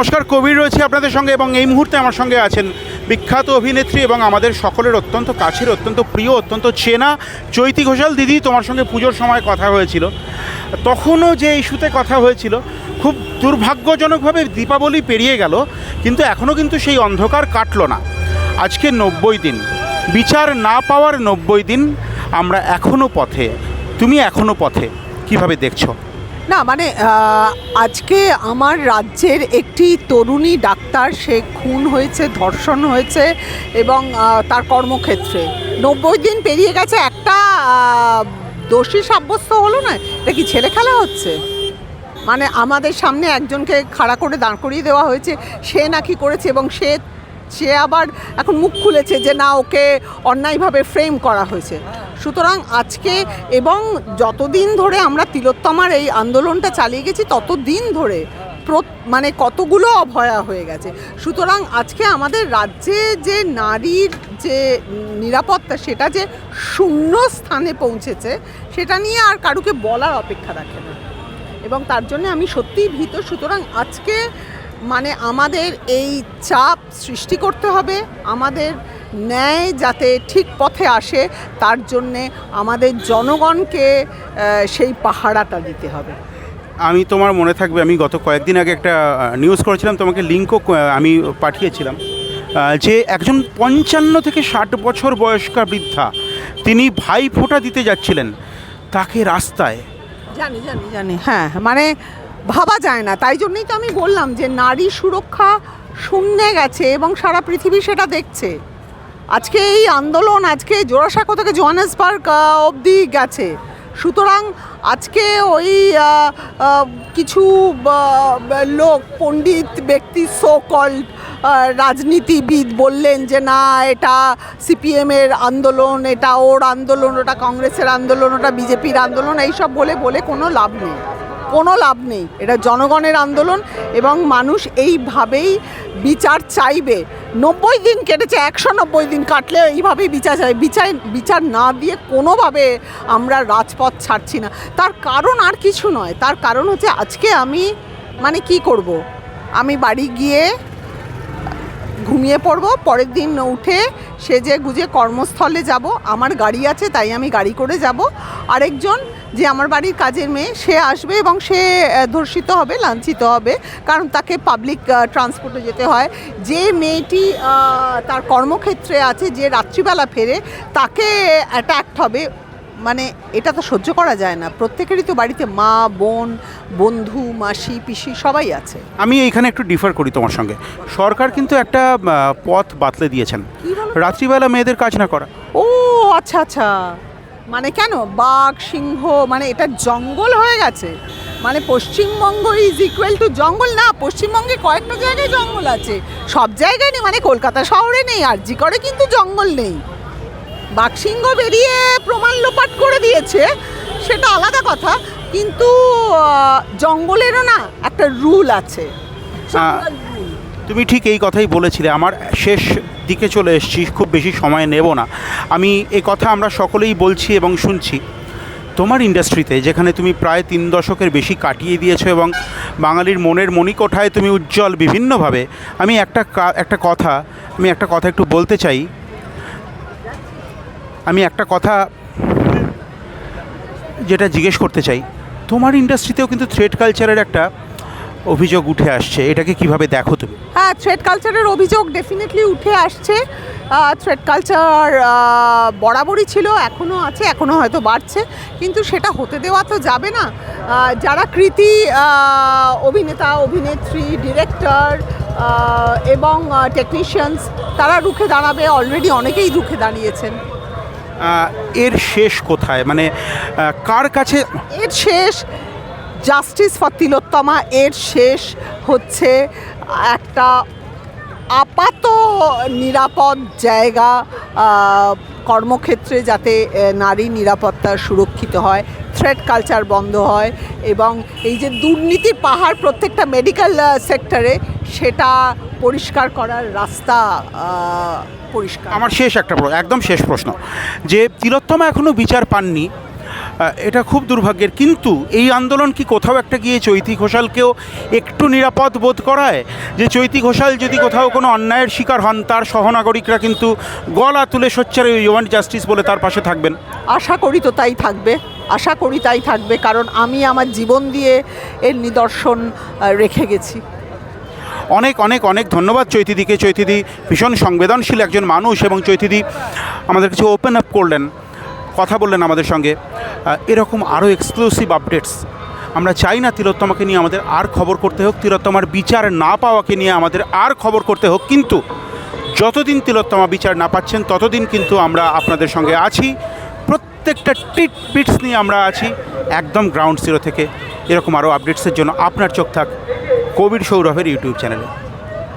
নমস্কার, কবির রয়েছে আপনাদের সঙ্গে এবং এই মুহূর্তে আমার সঙ্গে আছেন বিখ্যাত অভিনেত্রী এবং আমাদের সকলের অত্যন্ত কাছের, অত্যন্ত প্রিয়, অত্যন্ত চেনা চৈতি ঘোষাল দিদি তোমার সঙ্গে পুজোর সময় কথা হয়েছিল। তখনও যে ইস্যুতে কথা হয়েছিল, খুব দুর্ভাগ্যজনকভাবে দীপাবলি পেরিয়ে গেল, কিন্তু এখনও কিন্তু সেই অন্ধকার কাটলো না। আজকে নব্বই দিন, বিচার না পাওয়ার নব্বই দিন আমরা এখনও পথে। তুমি এখনও পথে, কীভাবে দেখছ? না মানে আজকে আমার রাজ্যের একটি তরুণী ডাক্তার, সে খুন হয়েছে, ধর্ষণ হয়েছে এবং তার কর্মক্ষেত্রে। নব্বই দিন পেরিয়ে গেছে, একটা দোষী সাব্যস্ত হলো না? এটা কি ছেলে খেলা হচ্ছে? মানে আমাদের সামনে একজনকে খাড়া করে দাঁড় করিয়ে দেওয়া হয়েছে, সে নাকি করেছে এবং সে সে আবার এখন মুখ খুলেছে যে না, ওকে অন্যায়ভাবে ফ্রেম করা হয়েছে। সুতরাং আজকে এবং যতদিন ধরে আমরা তিলোত্তমার এই আন্দোলনটা চালিয়ে গেছি, ততদিন ধরে মানে কতগুলো অভয়া হয়ে গেছে। সুতরাং আজকে আমাদের রাজ্যে যে নারীর যে নিরাপত্তা, সেটা যে শূন্য স্থানে পৌঁছেছে, সেটা নিয়ে আর কারুকে বলার অপেক্ষা রাখে না। এবং তার জন্য আমি সত্যিই ভীত। সুতরাং আজকে মানে আমাদের এই চাপ সৃষ্টি করতে হবে। আমাদের ন্যায় যাতে ঠিক পথে আসে তার জন্যে আমাদের জনগণকে সেই পাহারাটা দিতে হবে। আমি তোমার মনে থাকবে আমি গত কয়েকদিন আগে একটা নিউজ করেছিলাম তোমাকে লিঙ্কও আমি পাঠিয়েছিলাম যে একজন পঞ্চান্ন থেকে ষাট বছর বয়স্কা বৃদ্ধা তিনি ভাই ফোঁটা দিতে যাচ্ছিলেন তাকে রাস্তায়। জানি জানি জানি হ্যাঁ মানে ভাবা যায় না তাই জন্যই তো আমি বললাম যে নারী সুরক্ষা শূন্যে গেছে এবং সারা পৃথিবী সেটা দেখছে। আজকে এই আন্দোলন, আজকে জোড়াসাঁকো থেকে জোহানেসবার্গ অবধি গেছে। সুতরাং আজকে ওই কিছু লোক, পণ্ডিত ব্যক্তি সো কল্ড রাজনীতিবিদ বললেন যে, না, এটা সিপিএমের আন্দোলন, এটা ওর আন্দোলন, ওটা কংগ্রেসের আন্দোলন, ওটা বিজেপির আন্দোলন, এইসব বলে বলে কোনো লাভ নেই। কোনো লাভ নেই। এটা জনগণের আন্দোলন এবং মানুষ এইভাবেই বিচার চাইবে। নব্বই দিন কেটেছে, একশো নব্বই দিন কাটলে এইভাবেই বিচার চাই। বিচার বিচার না দিয়ে কোনোভাবে আমরা রাজপথ ছাড়ছি না। তার কারণ আর কিছু নয়। তার কারণ হচ্ছে আজকে আমি মানে কি করব? আমি বাড়ি গিয়ে ঘুমিয়ে পড়ব, পরের দিন উঠে সেজে গুজে কর্মস্থলে যাব। আমার গাড়ি আছে, তাই আমি গাড়ি করে যাব। আরেকজন যে আমার বাড়ির কাজের মেয়ে সে আসবে এবং সে ধর্ষিত হবে লাঞ্ছিত হবে কারণ তাকে পাবলিক ট্রান্সপোর্টে যেতে হয়। যে মেয়েটি তার কর্মক্ষেত্রে আছে যে রাত্রিবেলা ফেরে তাকে অ্যাট্যাক্ট হবে। মানে এটা তো সহ্য করা যায় না। প্রত্যেকেরই তো বাড়িতে মা বোন বন্ধু মাসি পিসি সবাই আছে। আমি এইখানে একটু ডিফার করি তোমার সঙ্গে। সরকার কিন্তু একটা পথ বাতলে দিয়েছেন। রাত্রিবেলা মেয়েদের কাজ না করা। ও আচ্ছা আচ্ছা। মানে কেন? বাঘ, সিংহ মানে এটা জঙ্গল হয়ে গেছে। মানে পশ্চিমবঙ্গ ইজ ইকুয়াল টু জঙ্গল? না, পশ্চিমবঙ্গে কয়েকটা জায়গায় জঙ্গল আছে। সব জায়গায় নেই মানে কলকাতা শহরে নেই, আর জি করে কিন্তু জঙ্গল নেই। বাঘ, সিংহ বেরিয়ে প্রমাণ লোপাট করে দিয়েছে, সেটা আলাদা কথা, কিন্তু জঙ্গলেরও না একটা রুল আছে। তুমি ঠিক এই কথাই বলেছিলে। আমার শেষ দিকে চলে এসেছি, খুব বেশি সময় নেব না। আমি এ কথা আমরা সকলেই বলছি এবং শুনছি। তোমার ইন্ডাস্ট্রিতে, যেখানে তুমি প্রায় তিন দশকের বেশি কাটিয়ে দিয়েছ এবং বাঙালির মনের মণিকোঠায় তুমি উজ্জ্বল বিভিন্নভাবে, আমি একটা একটা কথা, আমি একটা কথা একটু বলতে চাই। আমি একটা কথা যেটা জিজ্ঞেস করতে চাই। তোমার ইন্ডাস্ট্রিতেও কিন্তু থ্রেড কালচারের একটা অভিযোগ উঠে আসছে এটাকে কীভাবে দেখো তুমি? হ্যাঁ থ্রেড কালচারের অভিযোগ ডেফিনেটলি উঠে আসছে। থ্রেড কালচার বরাবরই ছিল এখনও আছে এখনও হয়তো বাড়ছে কিন্তু সেটা হতে দেওয়া তো যাবে না। যারা কৃতি অভিনেতা অভিনেত্রী ডিরেক্টর এবং টেকনিশিয়ানস তারা রুখে দাঁড়াবে অলরেডি অনেকেই রুখে দাঁড়িয়েছেন। এর শেষ কোথায়? মানে কার কাছে? এর শেষ জাস্টিস ফর তিলোত্তমা এর শেষ হচ্ছে একটা আপাত নিরাপদ জায়গা কর্মক্ষেত্রে যাতে নারী নিরাপত্তা সুরক্ষিত হয় থ্রেড কালচার বন্ধ হয় এবং এই যে দুর্নীতির পাহাড় প্রত্যেকটা মেডিকেল সেক্টরে সেটা পরিষ্কার করার রাস্তা পরিষ্কার। আমার শেষ একটা একদম শেষ প্রশ্ন। যে তিলোত্তমা এখনও বিচার পাননি এটা খুব দুর্ভাগ্যের। কিন্তু এই আন্দোলন কি কোথাও একটা গিয়ে চৈতি ঘোষালকেও একটু নিরাপদ বোধ করায়? যে চৈতি ঘোষাল যদি কোথাও কোনো অন্যায়ের শিকার হন তার সহনাগরিকরা কিন্তু গলা তুলে সোচ্চার ওয়ান্ট জাস্টিস বলে তার পাশে থাকবেন। আশা করি তো তাই থাকবে। আশা করি তাই থাকবে কারণ আমি আমার জীবন দিয়ে এর নিদর্শন রেখে গেছি। অনেক অনেক অনেক ধন্যবাদ চৈতিদিকে। চৈতিদি ভীষণ সংবেদনশীল একজন মানুষ এবং চৈতিদি আমাদের কিছু ওপেন আপ করলেন কথা বললেন আমাদের সঙ্গে। এরকম আরও এক্সক্লুসিভ আপডেটস আমরা চাই না তিলোত্তমাকে নিয়ে আমাদের আর খবর করতে হোক, তিলোত্তমার বিচার না পাওয়াকে নিয়ে আমাদের আর খবর করতে হোক, কিন্তু যতদিন তিলোত্তমা বিচার না পাচ্ছেন, ততদিন কিন্তু আমরা আপনাদের সঙ্গে আছি। প্রত্যেকটা টিট পিটস নিয়ে আমরা আছি, একদম গ্রাউন্ড জিরো থেকে। এরকম আরও আপডেটসের জন্য আপনার চোখ থাক, কোভিড সৌরভের ইউটিউব চ্যানেলে